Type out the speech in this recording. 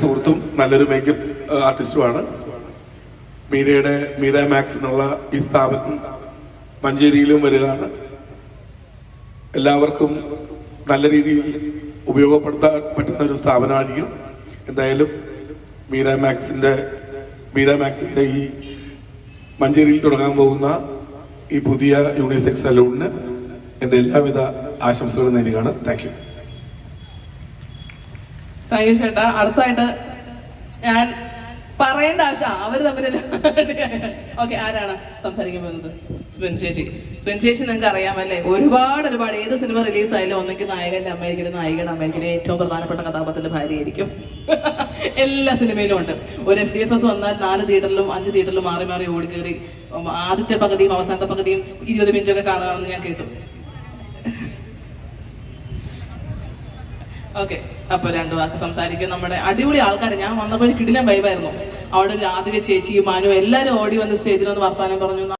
സുഹൃത്തും നല്ലൊരു മേക്കപ്പ് ആർട്ടിസ്റ്റുമാണ് മീരയുടെ മീര മാക്സ് എന്നുള്ള ഈ സ്ഥാപനം മഞ്ചേരിയിലും വരികയാണ് എല്ലാവർക്കും നല്ല രീതിയിൽ ഉപയോഗപ്പെടുത്താൻ പറ്റുന്ന ഒരു സ്ഥാപനമായിരിക്കും എന്തായാലും മീര മാക്സിന്റെ മീര മാക്സിന്റെ ഈ മഞ്ചേരിയിൽ തുടങ്ങാൻ പോകുന്ന ഈ പുതിയ യൂണിസെക്സ് സലൂണിന് എന്റെ എല്ലാവിധ ആശംസകളും നേരുകയാണ്. താങ്ക് യു താങ്ക് യു ചേട്ടാ. അടുത്തായിട്ട് ഞാൻ പറയേണ്ട ആവശ്യം അവർ തമ്മിൽ ഓക്കെ ആരാണ് സംസാരിക്കാൻ പോകുന്നത്? സ്പിൻ ചേച്ചി. ചേച്ചി നിങ്ങൾക്ക് അറിയാമല്ലേ ഒരുപാട് ഒരുപാട് ഏത് സിനിമ റിലീസ് ആയാലും ഒന്നെങ്കിൽ നായകന്റെ അമ്മയായിരിക്കും നായികയുടെ അമ്മയായിരിക്കും ഏറ്റവും പ്രധാനപ്പെട്ട കഥാപാത്രത്തിന്റെ ഭാര്യയായിരിക്കും. എല്ലാ സിനിമയിലും ഉണ്ട്. ഒരു എഫ് ഡി എഫ് എസ് വന്നാൽ നാല് തിയേറ്ററിലും അഞ്ച് തിയേറ്ററിലും മാറി മാറി ഓടിക്കേറി കയറി ആദ്യത്തെ പകുതിയും അവസാനത്തെ പകുതിയും ഇരുപത് മിനിറ്റൊക്കെ കാണുകയാണെന്ന് ഞാൻ കേട്ടു. ഓക്കെ. അപ്പൊ രണ്ടു വാക്ക് സംസാരിക്കും. നമ്മുടെ അടിപൊളി ആൾക്കാർ ഞാൻ വന്നപ്പോൾ കിടിലം വൈബായിരുന്നു അവിടെ രാധിക ചേച്ചിയും മാനു എല്ലാരും ഓടി വന്ന് സ്റ്റേജിൽ വന്ന് വർത്താനം പറഞ്ഞു.